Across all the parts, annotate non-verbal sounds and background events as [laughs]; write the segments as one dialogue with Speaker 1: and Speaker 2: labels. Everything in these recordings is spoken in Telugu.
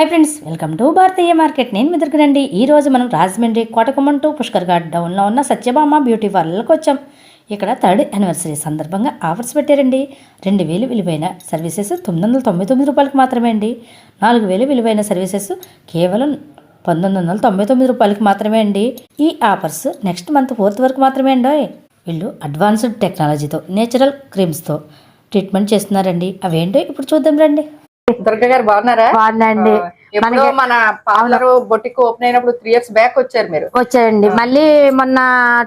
Speaker 1: Hi friends welcome to Bharatiya market నేను మెదడుకునండి ఈరోజు మనం రాజమండ్రి కోటకుమ్మం టు పుష్కర్ ఘాట్ డౌన్లో ఉన్న సత్యభామ బ్యూటీ పార్లర్కి వచ్చాం. ఇక్కడ థర్డ్ యానివర్సరీ సందర్భంగా ఆఫర్స్ పెట్టారండి. రెండు వేలు విలువైన సర్వీసెస్ తొమ్మిది వందల తొంభై తొమ్మిది రూపాయలకు మాత్రమే అండి. నాలుగు వేలు విలువైన సర్వీసెస్ కేవలం పంతొమ్మిది వందల తొంభై తొమ్మిది రూపాయలకి మాత్రమే అండి. ఈ ఆఫర్స్ నెక్స్ట్ మంత్ ఫోర్త్ వరకు మాత్రమే అండి. వీళ్ళు అడ్వాన్స్డ్ టెక్నాలజీతో నేచురల్ క్రీమ్స్తో ట్రీట్మెంట్ చేస్తున్నారండి. అవేంటో ఇప్పుడు చూద్దాం రండి.
Speaker 2: దుర్గ గారు బాగున్నారా? ఆ, ఎప్పుడో మన పార్లర్ బొటిక్ ఓపెన్ అయినప్పుడు త్రీ ఇయర్స్ బ్యాక్ వచ్చారు మీరు.
Speaker 3: వచ్చాయండి మళ్ళీ మొన్న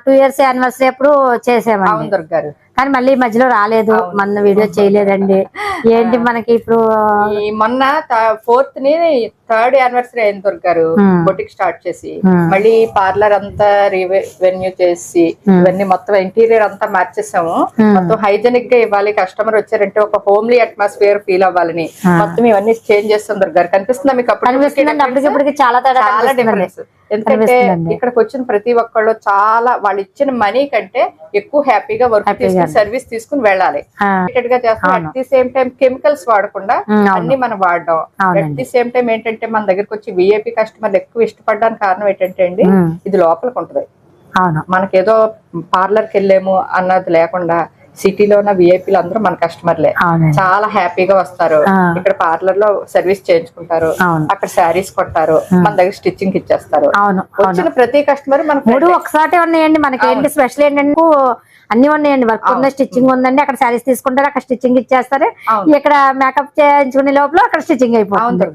Speaker 3: టూ ఇయర్స్ యానివర్సరీ అప్పుడు చేసామండి.
Speaker 2: అవును దుర్గ గారు.
Speaker 3: కానీ మళ్ళీ మధ్యలో రాలేదు. మన వీడియో చేయలేదండి. [laughs] ఏంటి మనకి ఇప్పుడు
Speaker 2: మొన్న ఫోర్త్ని థర్డ్ యానివర్సరీ అయింది దుర్గ గారు
Speaker 3: Hmm.
Speaker 2: బొటిక్ స్టార్ట్ చేసి
Speaker 3: Hmm.
Speaker 2: మళ్ళీ పార్లర్ అంతా రివెన్యూ చేసి ఇవన్నీ మొత్తం ఇంటీరియర్ అంతా మార్చేసాము
Speaker 3: Hmm.
Speaker 2: మొత్తం హైజెనిక్గా ఇవ్వాలి కస్టమర్ వచ్చారంటే ఒక హోమ్లీ అట్మాస్ఫియర్ ఫీల్ అవ్వాలని మొత్తం ఇవన్నీ చేంజ్ చేస్తాం దుర్గ గారు కనిపిస్తుందా మీకు అప్పుడు
Speaker 3: చాలా.
Speaker 2: డిఫరెన్స్ ఎందుకంటే. ఇక్కడికి వచ్చిన ప్రతి ఒక్కళ్ళు చాలా వాళ్ళు ఇచ్చిన మనీ కంటే ఎక్కువ హ్యాపీగా వర్క్. తీసుకుని సర్వీస్ తీసుకుని వెళ్ళాలి గా చేస్తాం. At the same time chemicals వాడకుండా అన్ని మనం వాడడం అట్ ది సేమ్ టైం ఏంటంటే మన దగ్గరకు వచ్చి విఐపి కస్టమర్లు ఎక్కువ ఇష్టపడడానికి కారణం ఏంటంటే అండి ఇది లోపలికి ఉంటది. మనకేదో పార్లర్కి వెళ్ళాము అన్నది లేకుండా సిటీలో ఉన్న విఐపీలు అందరూ మన కస్టమర్లే చాలా హ్యాపీగా వస్తారు. ఇక్కడ పార్లర్లో సర్వీస్ చేయించుకుంటారు. అక్కడ శారీస్ కొంటారు మన దగ్గర స్టిచ్చింగ్ ఇచ్చేస్తారు. వచ్చిన ప్రతి కస్టమర్ మన
Speaker 3: మూడు ఒకసారి ఉన్నాయండి. మనకి ఏంటి స్పెషల్ ఏంటంటే అన్ని ఉన్నాయండి. వర్క్ ఉంది స్టిచ్చింగ్ ఉందండి. అక్కడ శారీస్ తీసుకుంటారు అక్కడ స్టిచ్చింగ్ ఇచ్చేస్తారు. ఇక్కడ మేకప్ చేయించుకునే లోపల అక్కడ స్టిచ్చింగ్ అయిపోతుంది.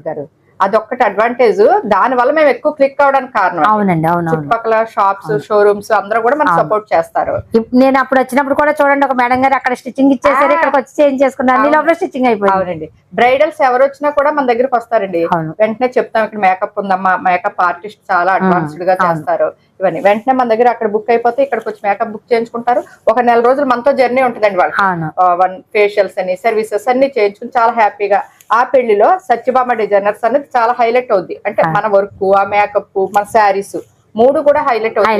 Speaker 2: అదొక్కటి అడ్వాంటేజ్ దాని వల్ల మేము ఎక్కువ క్లిక్ అవడానికి కారణం.
Speaker 3: అవునండి అవునవును.
Speaker 2: చుట్టుపక్కల షాప్స్ షోరూమ్స్ అందరూ కూడా మనకు సపోర్ట్ చేస్తారు.
Speaker 3: నేను అప్పుడు వచ్చినప్పుడు కూడా చూడండి ఒక మేడం గారు అక్కడ స్టిచ్చింగ్ ఇచ్చేసారు ఇక్కడికి వచ్చి చేంజ్ చేసుకున్నారు. అన్ని లోపల స్టిచ్చింగ్ అయిపోయింది.
Speaker 2: అవునండి. బ్రైడల్స్ ఎవరు వచ్చినా కూడా మన దగ్గరికి వస్తారండి.
Speaker 3: అవును.
Speaker 2: వెంటనే చెప్తాం ఇక్కడ మేకప్ ఉందమ్మా మేకప్ ఆర్టిస్ట్ చాలా అడ్వాన్స్డ్గా చేస్తారు. ఇవన్నీ. వెంటనే మన దగ్గర అక్కడ బుక్ అయిపోతే ఇక్కడికి వచ్చి మేకప్ బుక్ చేయించుకుంటారు. ఒక నెల రోజులు మనతో జర్నీ ఉంటుందండి
Speaker 3: అవును.
Speaker 2: వన్ ఫేషియల్స్ అని సర్వీసెస్ అన్ని చేయించుకుని చాలా హ్యాపీగా ఆ పెళ్ళిలో సత్యభామ డిజైనర్స్ అనేది చాలా హైలైట్ అవుద్ది. అంటే మన వర్క్ ఆ మేకప్ మన శారీస్ మూడు కూడా హైలైట్
Speaker 3: అవుతుంది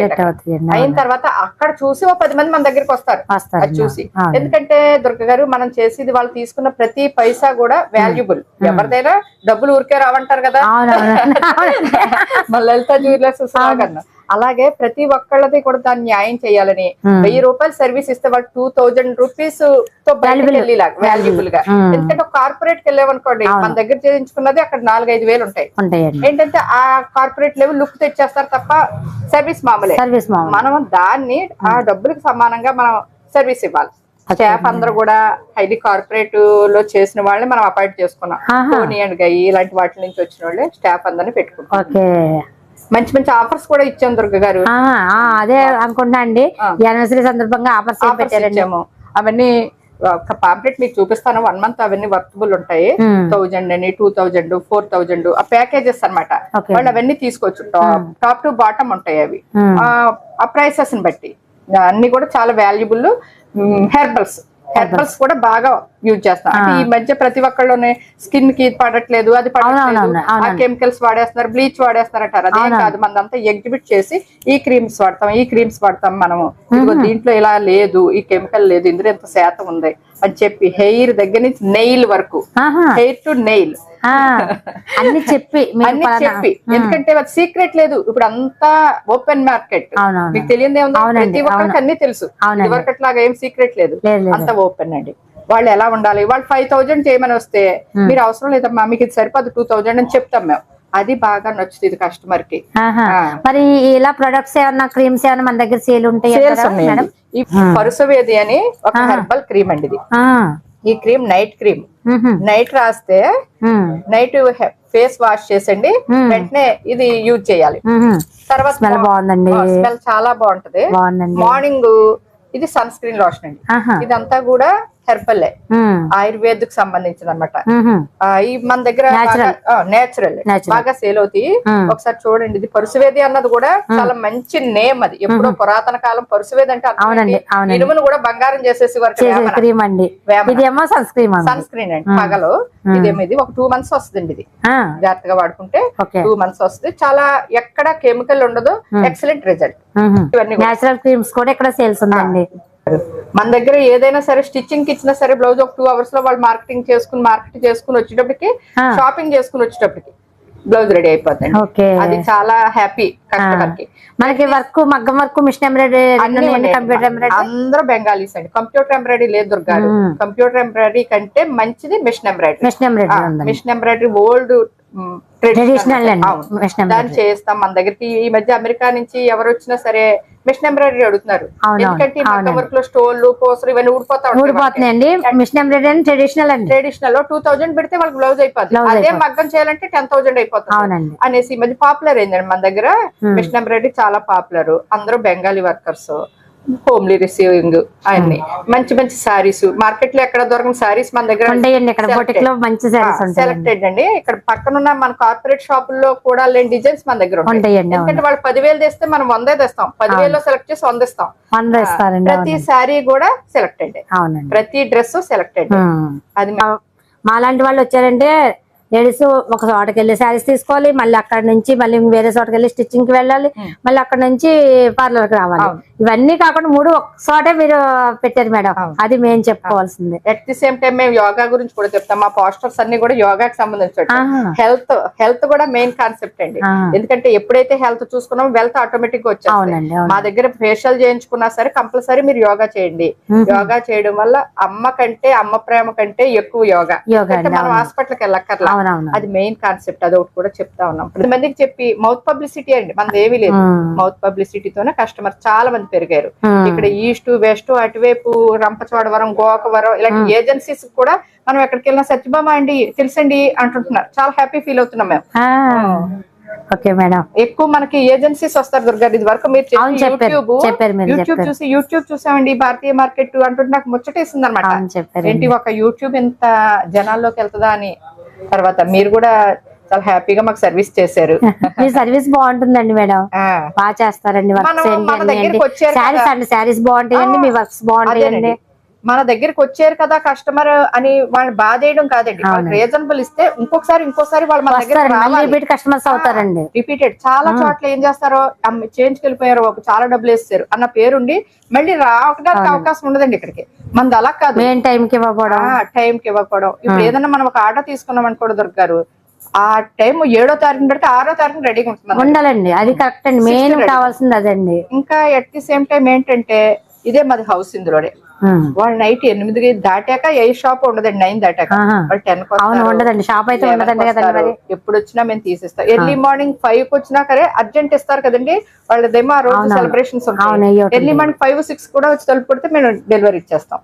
Speaker 2: అయిన తర్వాత అక్కడ చూసి ఒక పది మంది మన దగ్గరికి వస్తారు. అది చూసి. ఎందుకంటే దుర్గ గారు మనం చేసేది వాళ్ళు తీసుకున్న ప్రతి పైసా కూడా వాల్యుబుల్ ఎవరిదైనా డబ్బులు ఊరికే రావంటారు కదా. [laughs] మన లలిత జ్యువెలర్స్ స్లోగన్ అలాగే ప్రతి ఒక్కళ్ళది కూడా దాన్ని న్యాయం చేయాలని. వెయ్యి రూపాయలు సర్వీస్ ఇస్తే వాళ్ళు టూ థౌజండ్ రూపీస్తో వాల్యుబుల్గా. ఎందుకంటే కార్పొరేట్కి వెళ్ళామనుకోండి మన దగ్గర చేయించుకున్నది అక్కడ నాలుగైదు వేలు ఉంటాయి. ఏంటంటే ఆ కార్పొరేట్ లెవెల్ లుక్ తెచ్చేస్తారు తప్ప సర్వీస్ మామూలే. మనం దాన్ని ఆ డబ్బులకు సమానంగా మనం సర్వీస్ ఇవ్వాలి. స్టాఫ్ అందరూ కూడా హైలీ కార్పొరేట్లో చేసిన వాళ్ళని మనం అపాయింట్ చేసుకున్నాం. టోనీ అండ్ గై ఇలాంటి వాటి నుంచి వచ్చిన వాళ్ళే స్టాఫ్ అందరిని పెట్టుకున్నాం
Speaker 3: ఓకే.
Speaker 2: మంచి మంచి ఆఫర్స్ కూడా ఇచ్చాం దుర్గ గారు.
Speaker 3: అదే అనుకుంటున్నా అండి. యానివర్సరీ సందర్భంగా ఆఫర్స్ పెట్టారండి?
Speaker 2: అవన్నీ ఒక పాంప్లెట్ మీకు చూపిస్తాను. వన్ మంత్ అవన్నీ వర్తబుల్ ఉంటాయి. థౌజండ్ అని టూ థౌజండ్ ఫోర్ థౌజండ్ ఆ ప్యాకేజెస్ అన్నమాట.
Speaker 3: ఓకే
Speaker 2: వాళ్ళు అవన్నీ తీసుకోవచ్చు టాప్ టాప్ టు బాటమ్ ఉంటాయి అవి.
Speaker 3: ఉమ్,
Speaker 2: ఆ, ఆ ప్రైసెస్ని బట్టి. అన్ని కూడా చాలా వాల్యుబుల్ హెర్బల్స్ హెర్బల్స్ కూడా బాగా యూజ్ చేస్తాం. ఈ మధ్య ప్రతి ఒక్కళ్ళనే స్కిన్కి పడట్లేదు అది పడట్లేదు. ఆ. కెమికల్స్ వాడేస్తున్నారు బ్లీచ్ వాడేస్తున్నారు అంటారు అదేం కాదు మనదంతా ఎగ్జిబిట్ చేసి ఈ క్రీమ్స్ వాడతాం ఈ క్రీమ్స్ వాడతాం మనము. దీంట్లో ఇలా లేదు ఈ కెమికల్ లేదు ఇందులో ఎంత శాతం ఉంది. అని చెప్పి హెయిర్ దగ్గర నుంచి నెయిల్ వరకు. Hair to nail.
Speaker 3: అన్ని చెప్పి
Speaker 2: అన్ని చెప్పి. ఎందుకంటే సీక్రెట్ లేదు. ఇప్పుడు అంతా ఓపెన్ మార్కెట్. మీకు తెలియదు ప్రతి ఒక్కరికి అన్ని తెలుసు.
Speaker 3: అవునండి.
Speaker 2: ఇదివరకు అట్లాగా ఏం సీక్రెట్ లేదు. అంతా ఓపెన్ అండి. వాళ్ళు ఎలా ఉండాలి? వాళ్ళు ఫైవ్ థౌజండ్ చేయమని వస్తే మీరు అవసరం లేదమ్మా. మీకు ఇది సరిపోదు టూ థౌజండ్ అని చెప్తాం మేము. అది బాగా నచ్చుతుంది
Speaker 3: కస్టమర్కి. మరి ఇలా ప్రొడక్ట్స్ ఏమన్నా క్రీమ్స్ ఏమన్నా మన దగ్గర సేల్ ఉంటాయి
Speaker 2: ఈ పరుసవేది అని ఒక హెర్బల్ క్రీమ్ అండి ఇది. ఈ క్రీమ్ నైట్ క్రీమ్. నైట్ రాస్తే నైట్ ఫేస్ వాష్ చేసండి వెంటనే ఇది యూజ్ చేయాలి. తర్వాత
Speaker 3: స్మెల్ బాగుందండి.
Speaker 2: స్మెల్ చాలా బాగుంటది. మార్నింగ్ ఇది సన్ స్క్రీన్ లోషన్ అండి. ఇదంతా కూడా హెర్బల్. ఆయుర్వేదక్ సంబంధించిన అనమాట ఈ మన దగ్గర. నేచురల్. బాగా సేల్ అవుతాయి. ఒకసారి చూడండి ఇది పరుసువేది అన్నది కూడా చాలా మంచి నేమ్ అది. ఎప్పుడో పురాతన కాలం పరుసువేది అంటే ఇనుమును కూడా బంగారం చేసేసి వరకు
Speaker 3: ఇదేమో సన్
Speaker 2: స్క్రీన్ అండి. పగలు. ఇదేమో ఇది ఒక టూ మంత్స్ వస్తుందండి ఇది. జాగ్రత్తగా వాడుకుంటే టూ మంత్స్ వస్తుంది. చాలా ఎక్కడ కెమికల్ ఉండదు. ఎక్సలెంట్ రిజల్ట్ ఇవన్నీ.
Speaker 3: నేచురల్ క్రీమ్స్ కూడా ఇక్కడ సేల్స్ ఉందండి
Speaker 2: మన దగ్గర ఏదైనా సరే స్టిచ్చింగ్కి ఇచ్చినా సరే బ్లౌజ్ ఒక టూ అవర్స్లో వాళ్ళు మార్కెటింగ్ చేసుకుని మార్కెట్ చేసుకుని వచ్చేటప్పటికి. షాపింగ్ చేసుకుని వచ్చేటప్పటికి బ్లౌజ్ రెడీ అయిపోతుంది అది చాలా హ్యాపీ కస్టమర్కి
Speaker 3: మనకి వర్క్ మగ్గం వర్క్ మిషన్ ఎంబ్రాయిడరీ
Speaker 2: అందరూ బెంగాలీస్ అండి కంప్యూటర్ ఎంబ్రాయిడరీ లేదు దుర్గారు. కంప్యూటర్ ఎంబ్రాయిడరీ కంటే మంచిది machine embroidery.
Speaker 3: Machine embroidery
Speaker 2: machine embroidery old
Speaker 3: traditional
Speaker 2: దాన్ని చేస్తాం మన దగ్గరికి. ఈ మధ్య అమెరికా నుంచి ఎవరు వచ్చినా సరే మిషన్ ఎంబ్రాయిడరీ అడుగుతున్నారు. ఎందుకంటే. వర్క్లో స్టోన్లు పోసలు ఇవన్నీ ఊడిపోతా
Speaker 3: ఊడిపోతున్నాయండి. మిషన్ ఎంబ్రాయిడరీ ట్రెడిషనల్ అండి.
Speaker 2: ట్రెడిషనల్లో టూ థౌజండ్ పెడితే వాళ్ళకి బ్లౌజ్ అయిపోతుంది అదే. మగ్గం చేయాలంటే టెన్ థౌసండ్ అయిపోతుంది. అనేసి ఈ మధ్య పాపులర్ అయిందండి మన దగ్గర?
Speaker 3: Hmm.
Speaker 2: మిషన్ ఎంబ్రాయిడరీ చాలా పాపులర్ అందరూ బెంగాలీ వర్కర్స్ హోమ్లీ రిసీవింగ్ అన్ని మంచి మంచి సారీస్ మార్కెట్లో ఎక్కడ దొరకని సారీస్ మన దగ్గర సెలెక్టెడ్ అండి. ఇక్కడ పక్కనున్న మన కార్పొరేట్ షాపుల్లో కూడా లేని డిజైన్స్ మన దగ్గర ఎందుకంటే వాళ్ళు పదివేలు తెస్తే మనం వందే తెస్తాం. పదివేలు సెలెక్ట్ చేసి వంద ఇస్తాం ప్రతి. సారీ కూడా సెలెక్టెడ్ ప్రతి డ్రెస్ సెలెక్టెడ్. అది మ-
Speaker 3: మా లాంటి వాళ్ళు వచ్చారంటే లేడీస్ ఒక చోటకి వెళ్ళి శారీస్ తీసుకోవాలి మళ్ళీ అక్కడ నుంచి మళ్ళీ వేరే చోటకి వెళ్ళి స్టిచ్చింగ్కి వెళ్ళాలి. మళ్ళీ అక్కడ నుంచి పార్లర్కి రావాలి. ఇవన్నీ కాకుండా మూడు ఒక చోటే మీరు పెట్టారు మేడం. అది మేము చెప్పుకోవాల్సిందే.
Speaker 2: అట్ ది సేమ్ టైం మేము యోగా గురించి కూడా చెప్తాం. మా పోస్టర్స్ అన్ని కూడా యోగాకి సంబంధించి. హెల్త్ హెల్త్ కూడా మెయిన్ కాన్సెప్ట్ అండి. ఎందుకంటే ఎప్పుడైతే హెల్త్ చూసుకున్నామో వెల్త్ ఆటోమేటిక్గా వచ్చేస్తుంది మా దగ్గర ఫేషియల్ చేయించుకున్నా సరే కంపల్సరీ మీరు యోగా చేయండి. యోగా చేయడం వల్ల అమ్మ కంటే అమ్మ ప్రేమ కంటే ఎక్కువ యోగా. మనం హాస్పిటల్కి వెళ్ళక్కర్లా.
Speaker 3: అవునవును
Speaker 2: అది మెయిన్ కాన్సెప్ట్ అదొకటి కూడా చెప్తా ఉన్నాం. పది మందికి చెప్పి మౌత్ పబ్లిసిటీ అండి మనది ఏమీ లేదు. మౌత్ పబ్లిసిటీతోనే కస్టమర్ చాలా మంది పెరిగారు. ఇక్కడ ఈస్ట్ వెస్ట్ అటువైపు రంపచోడవరం గోకవరం ఇలాంటి ఏజెన్సీస్ కూడా మనం ఎక్కడికి వెళ్ళినా సత్యభామ అండి తెలుసండి అంటుంటున్నారు. చాలా హ్యాపీ ఫీల్ అవుతున్నాం మేము.
Speaker 3: ఆ. Okay madam.
Speaker 2: ఎక్కువ మనకి ఏజెన్సీస్ వస్తారు దుర్గా ఇది వరకు మీరు యూట్యూబ్ యూట్యూబ్ చూసి యూట్యూబ్ చూసామండి భారతీయ మార్కెట్ అంటుంటే నాకు ముచ్చటేసింది అనమాట ఏంటి ఒక యూట్యూబ్ ఇంత జనాల్లోకి వెళ్తుందా అని తర్వాత మీరు కూడా చాలా హ్యాపీగా మాకు సర్వీస్ చేశారు.
Speaker 3: మీ సర్వీస్ బాగుంటుందండి మేడం. బాగా చేస్తారండి వర్క్స్ శారీస్. అండి శారీస్ బాగుంటాయండి మీ వర్క్స్ బాగుంటాయండి.
Speaker 2: మన దగ్గరికి వచ్చారు కదా కస్టమర్ అని వాళ్ళు బాధేయడం కాదండి. రీజనబుల్ ఇస్తే ఇంకొకసారి ఇంకోసారి వాళ్ళు మన దగ్గర
Speaker 3: రిపీట్ కస్టమర్స్ అవుతారండి.
Speaker 2: రిపీటెడ్ చాలా చోట్ల ఏం చేస్తారో చేంజ్కి వెళ్ళిపోయారు ఒక చాలా డబ్బులు వేస్తారు అన్న పేరుండి మళ్ళీ రావడానికి అవకాశం ఉండదండి ఇక్కడికి. మనది అలా కాదు.
Speaker 3: మెయిన్ టైం కి ఇవ్వకపోవడం.
Speaker 2: టైం కి ఇవ్వకపోవడం. ఇప్పుడు ఏదైనా మనం ఒక ఆర్డర్ తీసుకున్నాం అనుకోవడం దొరకారు ఆ టైం ఏడో తారీఖు పెడితే ఆరో తారీఖు రెడీగా ఉంటుంది
Speaker 3: ఉండాలండి. అది కరెక్ట్ అండి. మెయిన్. కావాల్సింది అదండి.
Speaker 2: ఇంకా ఎట్ ది సేమ్ టైం ఏంటంటే ఇదే మాది హౌస్ ఇందులోనే. వాళ్ళు నైట్ ఎనిమిది దాటాక ఏ షాప్ ఉండదండి నైన్ దాటాక. వాళ్ళు టెన్
Speaker 3: ఉండదండి. షాప్ అయితే ఉండదండి కదండి
Speaker 2: ఎప్పుడు వచ్చినా మేము తీసిస్తాం. ఎర్లీ మార్నింగ్ ఫైవ్కి వచ్చినా సరే అర్జెంట్ ఇస్తారు కదండి. వాళ్ళదేమో ఆ రోజు. సెలబ్రేషన్స్ ఉంటాయి. ఎర్లీ మార్నింగ్ ఫైవ్ సిక్స్ కూడా వచ్చి తలుపు కొడితే మేము డెలివరీ ఇచ్చేస్తాం.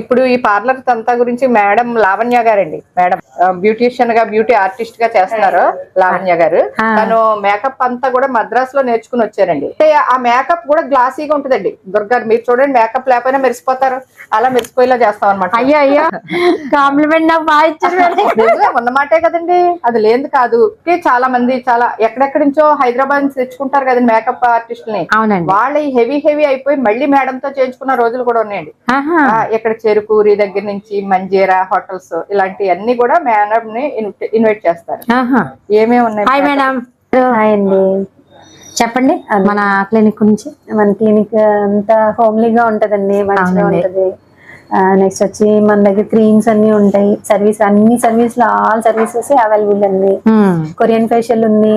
Speaker 2: ఇప్పుడు ఈ పార్లర్ అంతా గురించి మేడం లావణ్య గారండి. మేడం బ్యూటీషియన్గా బ్యూటీ ఆర్టిస్ట్గా చేస్తున్నారు లావణ్య గారు. తను మేకప్ అంతా కూడా మద్రాస్లో నేర్చుకుని వచ్చారండి. ఆ మేకప్ కూడా గ్లాసీగా ఉంటుందండి. దుర్గారు మీరు చూడండి మేకప్ లేకపోయినా మెరిసిపోతారు. అలా మెరిసిపోయేలా చేస్తాం అనమాట
Speaker 3: అయ్యో. అయ్యో కాంప్లిమెంట్ నాకు బాగా ఇచ్చారు మేడం.
Speaker 2: నిజమే, ఉన్నమాటే కదండి. అది లేదు కాదు. చాలా మంది చాలా ఎక్కడెక్కడి నుంచో హైదరాబాద్ నుంచి తెచ్చుకుంటారు కదండి మేకప్ ఆర్టిస్టులని.
Speaker 3: అవునండి.
Speaker 2: వాళ్ళ హెవీ హెవీ అయిపోయి మళ్ళీ మేడం తో చేయించుకున్న రోజులు కూడా ఉన్నాయండి. ఇక్కడ చెరుకూరి దగ్గర నుంచి మంజీరా హోటల్స్ ఇలాంటి అన్ని కూడా మేడం ని ఇన్వైట్ చేస్తారు. ఏమేమి ఉన్నాయి
Speaker 3: మేడం? అండి. చెప్పండి. మన క్లినిక్ గురించి.
Speaker 4: మన క్లినిక్ అంతా హోమ్లీగా ఉంటదండి మంచిగా. ఉంటది. నెక్స్ట్ వచ్చి మన దగ్గర క్రీమ్స్ అన్ని ఉంటాయి. సర్వీస్ అన్ని సర్వీస్లో ఆల్ సర్వీసెస్ అవైలబుల్ అండి. కొరియన్ ఫేషియల్ ఉంది.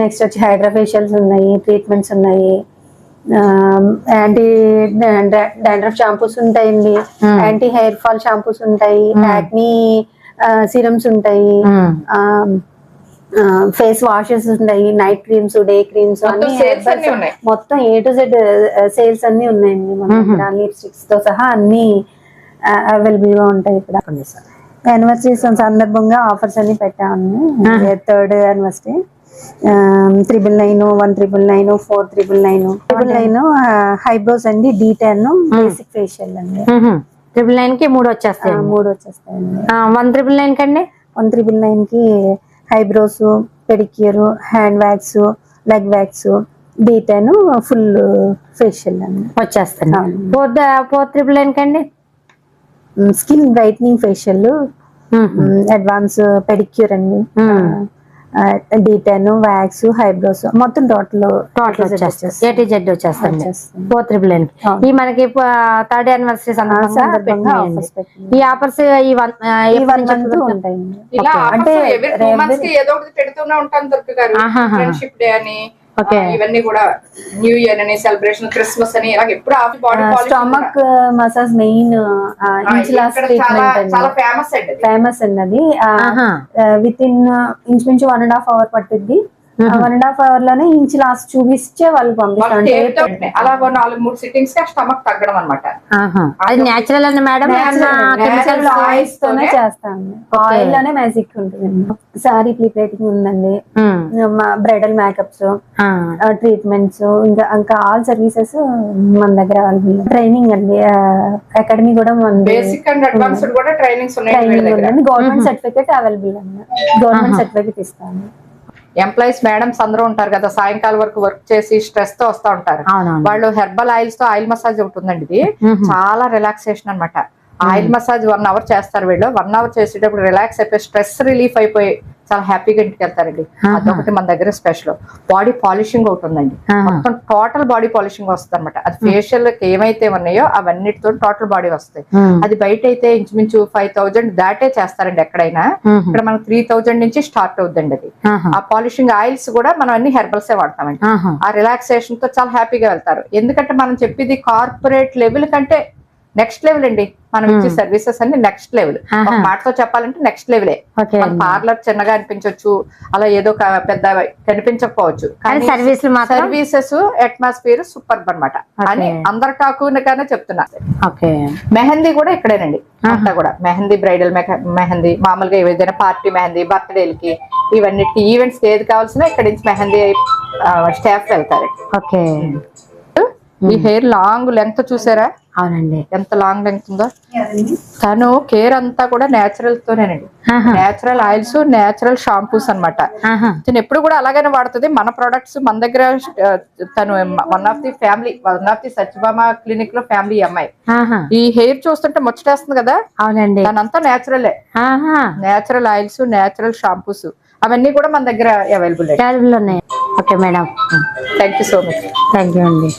Speaker 4: నెక్స్ట్ వచ్చి హైడ్రా ఫేషియల్స్ ఉన్నాయి ట్రీట్మెంట్స్ ఉన్నాయి. యాంటీ డాండ్రఫ్ షాంపూస్ ఉంటాయండి.
Speaker 3: Hmm.
Speaker 4: Anti hair fall shampoos ఉంటాయి యాక్నీ సిరమ్స్ ఉంటాయి. ఫేస్ వాషెస్ ఉంటాయి నైట్ క్రీమ్స్ డే క్రీమ్స్
Speaker 2: మొత్తం ఉన్నాయి.
Speaker 4: ఏ టు జెడ్ సేల్స్ అన్ని ఉన్నాయండి మన లిప్స్టిక్స్తో సహా అన్ని అవైలబుల్గా ఉంటాయి ఇక్కడ. యానివర్సరీ సందర్భంగా ఆఫర్స్ అన్ని పెట్టాము. Third anniversary triple nine one triple nine four triple nine triple nine eyebrows అండి డీ టెన్ బేసిక్ ఫేషియల్ అండి.
Speaker 3: ట్రిపుల్ నైన్కి మూడు వచ్చేస్తాయి
Speaker 4: మూడు వచ్చేస్తాయండి.
Speaker 3: వన్ ట్రిపుల్ నైన్ కండి?
Speaker 4: వన్ త్రిబుల్ నైన్కి eyebrows pedicure hand wax leg wax D tan full facial అండి.
Speaker 3: ఫోర్ ఫోర్ కండి
Speaker 4: skin brightening facial. Advance pedicure అండి
Speaker 3: Hmm.
Speaker 4: D tan wax eyebrows మొత్తం టోటల్
Speaker 3: టోటల్ వచ్చేస్తుంది ఏ టు జెడ్ వచ్చేస్తుంది. ఫోర్ త్రిబుల్
Speaker 4: అవును.
Speaker 3: ఈ మనకి థర్డ్ యానివర్సరీ. ఈ ఆఫర్స్ ఈ వన్
Speaker 2: ఇలా
Speaker 4: అంటే
Speaker 2: ఏదో ఒకటి పెడుతూనే ఉంటాను దుర్గ గారు
Speaker 3: ఆహాహా.
Speaker 2: ఫ్రెండ్షిప్ డే అని
Speaker 3: Okay.
Speaker 2: ఆ, ఇవన్నీ కూడా న్యూ ఇయర్ అని సెలబ్రేషన్ క్రిస్మస్ అని ఇలా ఎప్పుడు half body
Speaker 4: stomach massage main
Speaker 2: చాలా ఫేమస్ అండి. అది.
Speaker 4: ఫేమస్ అండి అది. విత్ ఇన్ ఇంచుమించు వన్ అండ్ హాఫ్ అవర్ పట్టిద్ది. వన్ అండ్ హాఫ్ అవర్లోనే ఇంచు లాస్ట్ చూపిస్తే వాళ్ళు పంపిస్తారు.
Speaker 2: అలా నాలుగు మూడు సిట్టింగ్స్కి స్టమక్ తగ్గడం అనమాట
Speaker 3: ఆహా. అది నేచురల్ అండి మేడం?
Speaker 4: ఆయిల్స్ తోనే చేస్తాను ఆయిల్లోనే మ్యాజిక్ ఉంటుంది. సారీ ప్లేటింగ్ ఉందండి. బ్రైడల్ మేకప్స్ ట్రీట్మెంట్స్ ఇంకా ఇంకా ఆల్ సర్వీసెస్ మన దగ్గర అవైలబుల్ ట్రైనింగ్ అండి. అకాడమీ కూడా మన
Speaker 2: బేసిక్ అండ్ అడ్వాన్స్డ్ కూడా ట్రైనింగ్స్ ఉన్నాయి వీళ్ళ
Speaker 4: ట్రైనింగ్ ఉందండి గవర్నమెంట్ సర్టిఫికేట్ అవైలబుల్ అండి గవర్నమెంట్ సర్టిఫికేట్ ఇస్తాను
Speaker 2: ఎంప్లాయీస్ మేడమ్స్ అందరూ ఉంటారు కదా సాయంకాలం వరకు వర్క్ చేసి స్ట్రెస్తో వస్తా ఉంటారు. వాళ్ళు హెర్బల్ ఆయిల్స్తో ఆయిల్ మసాజ్ ఒకటి ఉందండి ఇది చాలా రిలాక్సేషన్ అన్నమాట. ఆయిల్ మసాజ్ వన్ అవర్ చేస్తారు వీళ్ళు. వన్ అవర్ చేసేటప్పుడు రిలాక్స్ అయిపోయి స్ట్రెస్ రిలీఫ్ అయిపోయి చాలా హ్యాపీగా ఇంటికి వెళ్తారండి. అదొకటి మన దగ్గర స్పెషల్. బాడీ పాలిషింగ్ ఒకటి ఉందండి. మొత్తం టోటల్ బాడీ పాలిషింగ్ వస్తుంది అనమాట అది ఫేషియల్ ఏమైతే ఉన్నాయో అవన్నిటితో టోటల్ బాడీ వస్తాయి. అది బయట అయితే ఇంచుమించు ఫైవ్ థౌజండ్ దాటే చేస్తారండి ఎక్కడైనా. ఇక్కడ మనకు త్రీ థౌజండ్ నుంచి స్టార్ట్ అవుతుందండి అది. ఆ పాలిషింగ్ ఆయిల్స్ కూడా మనం అన్ని హెర్బల్సే వాడతామండి. ఆ రిలాక్సేషన్తో చాలా హ్యాపీగా వెళ్తారు. ఎందుకంటే మనం చెప్పేది కార్పొరేట్ లెవెల్ కంటే నెక్స్ట్ లెవెల్ అండి. మనం ఇచ్చే సర్వీసెస్ అన్ని నెక్స్ట్ లెవెల్. ఒక. మాటతో చెప్పాలంటే నెక్స్ట్ లెవెలే. పార్లర్ చిన్నగా అనిపించవచ్చు అలా ఏదో పెద్ద కనిపించకపోవచ్చు.
Speaker 3: కానీ
Speaker 2: సర్వీసెస్ అట్మాస్ఫియర్ సూపర్ అన్నమాట. అని. అందరు టాకునగానే చెప్తున్నా. మెహందీ కూడా ఇక్కడేనండి. అంతా కూడా. మెహందీ బ్రైడల్ మెహందీ మామూలుగా ఏదైనా పార్టీ మెహందీ బర్త్డేలకి ఇవన్నిటికి ఈవెంట్స్ ఏది కావాల్సిన ఇక్కడ నుంచి మెహందీ స్టాఫ్ వెళ్తారు.
Speaker 3: ఓకే.
Speaker 2: ఈ హెయిర్ లాంగ్ లెంగ్త్ చూసారా?
Speaker 3: అవునండి.
Speaker 2: ఎంత లాంగ్ లెంగ్త్ ఉందో. తను కేర్ అంతా కూడా నేచురల్ తోనేనండి. నేచురల్ ఆయిల్స్ నేచురల్ షాంపూస్ అన్నమాట.
Speaker 3: ఆహా.
Speaker 2: తను ఎప్పుడు కూడా అలాగనే వాడుతుంది. మన ప్రొడక్ట్స్ మన దగ్గర తను one of the family one of the Satyabhama క్లినిక్లో family అమ్మాయి. ఈ హెయిర్ చూస్తుంటే ముచ్చటేస్తుంది కదా?
Speaker 3: అవునండి.
Speaker 2: తనంతా నేచురలే నేచురల్ ఆయిల్స్ నేచురల్ షాంపూస్ అవన్నీ కూడా మన దగ్గర అవైలబుల్
Speaker 3: అవైలబుల్ ఉన్నాయి. Okay madam.
Speaker 2: Thank you so much
Speaker 3: thank you అండి.